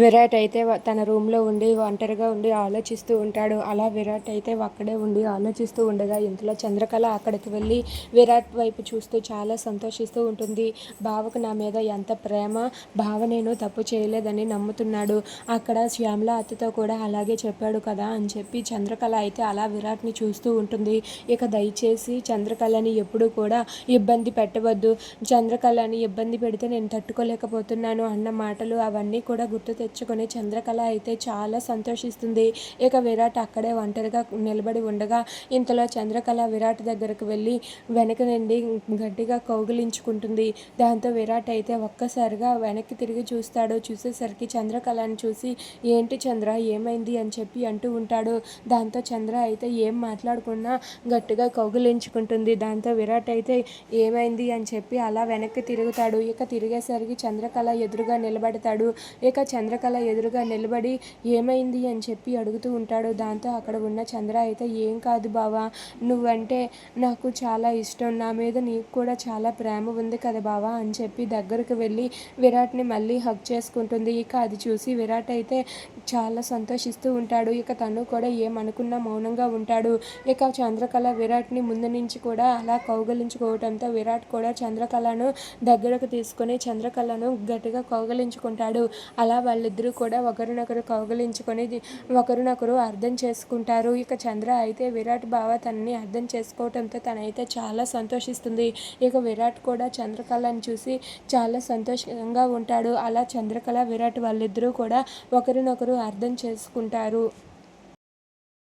విరాట్ అయితే తన రూమ్లో ఉండి ఒంటరిగా ఉండి ఆలోచిస్తూ ఉంటాడు. అలా విరాట్ అయితే అక్కడే ఉండి ఆలోచిస్తూ ఉండగా ఇంతలో చంద్రకళ అక్కడికి వెళ్ళి విరాట్ వైపు చూస్తూ చాలా సంతోషిస్తూ ఉంటుంది. బావకు నా మీద ఎంత ప్రేమ బావ నేను తప్పు చేయలేదని నమ్ముతున్నాడు. అక్కడ శ్యామల అత్తతో కూడా అలాగే చెప్పాడు కదా అని చెప్పి చంద్రకళ అయితే అలా విరాట్ని చూస్తూ ఉంటుంది. ఇక దయచేసి చంద్రకళని ఎప్పుడూ కూడా ఇబ్బంది పెట్టవద్దు. చంద్రకళని ఇబ్బంది పెడితే నేను తట్టుకోలేకపోతున్నాను అన్న మాటలు అవన్నీ కూడా గుర్తు తెచ్చుకొని చంద్రకళ అయితే చాలా సంతోషిస్తుంది. ఇక విరాట్ అక్కడే ఒంటరిగా నిలబడి ఉండగా ఇంతలో చంద్రకళ విరాట్ దగ్గరకు వెళ్ళి వెనక నుండి గట్టిగా కౌగిలించుకుంటుంది. దాంతో విరాట్ అయితే ఒక్కసారిగా వెనక్కి తిరిగి చూస్తాడు. చూసేసరికి చంద్రకళని చూసి ఏంటి చంద్ర ఏమైంది? అని చెప్పి అంటూ ఉంటాడు. దాంతో చంద్ర అయితే ఏం మాట్లాడకుండా గట్టిగా కౌగిలించుకుంటుంది. దాంతో విరాట్ అయితే ఏమైంది? అని చెప్పి అలా వెనక్కి తిరుగుతాడు. ఇక తిరిగేసరికి చంద్రకళ ఎదురుగా నిలబడతాడు. ఇక చంద్ర చంద్రకళ ఎదురుగా నిలబడి ఏమైంది అని చెప్పి అడుగుతూ ఉంటాడు. దాంతో అక్కడ ఉన్న చంద్ర అయితే ఏం కాదు బావా నువ్వంటే నాకు చాలా ఇష్టం. నా మీద నీకు కూడా చాలా ప్రేమ ఉంది కదా బావా అని చెప్పి దగ్గరకు వెళ్ళి విరాట్ని మళ్ళీ హక్ చేసుకుంటుంది. ఇక అది చూసి విరాట్ అయితే చాలా సంతోషిస్తూ ఉంటాడు. ఇక తను కూడా ఏమనుకున్నా మౌనంగా ఉంటాడు. ఇక చంద్రకళ విరాట్ని ముందు నుంచి కూడా అలా కౌగలించుకోవడంతో విరాట్ కూడా చంద్రకళను దగ్గరకు తీసుకొని చంద్రకళను గట్టిగా కౌగలించుకుంటాడు. అలా వాళ్ళిద్దరూ కూడా ఒకరినొకరు కౌగలించుకొని ఒకరినొకరు అర్థం చేసుకుంటారు. ఇక చంద్ర అయితే విరాట్ బావ తనని అర్థం చేసుకోవడంతో తనైతే చాలా సంతోషిస్తుంది. ఇక విరాట్ కూడా చంద్రకళని చూసి చాలా సంతోషంగా ఉంటాడు. అలా చంద్రకళ విరాట్ వాళ్ళిద్దరూ కూడా ఒకరినొకరు అర్థం చేసుకుంటారు.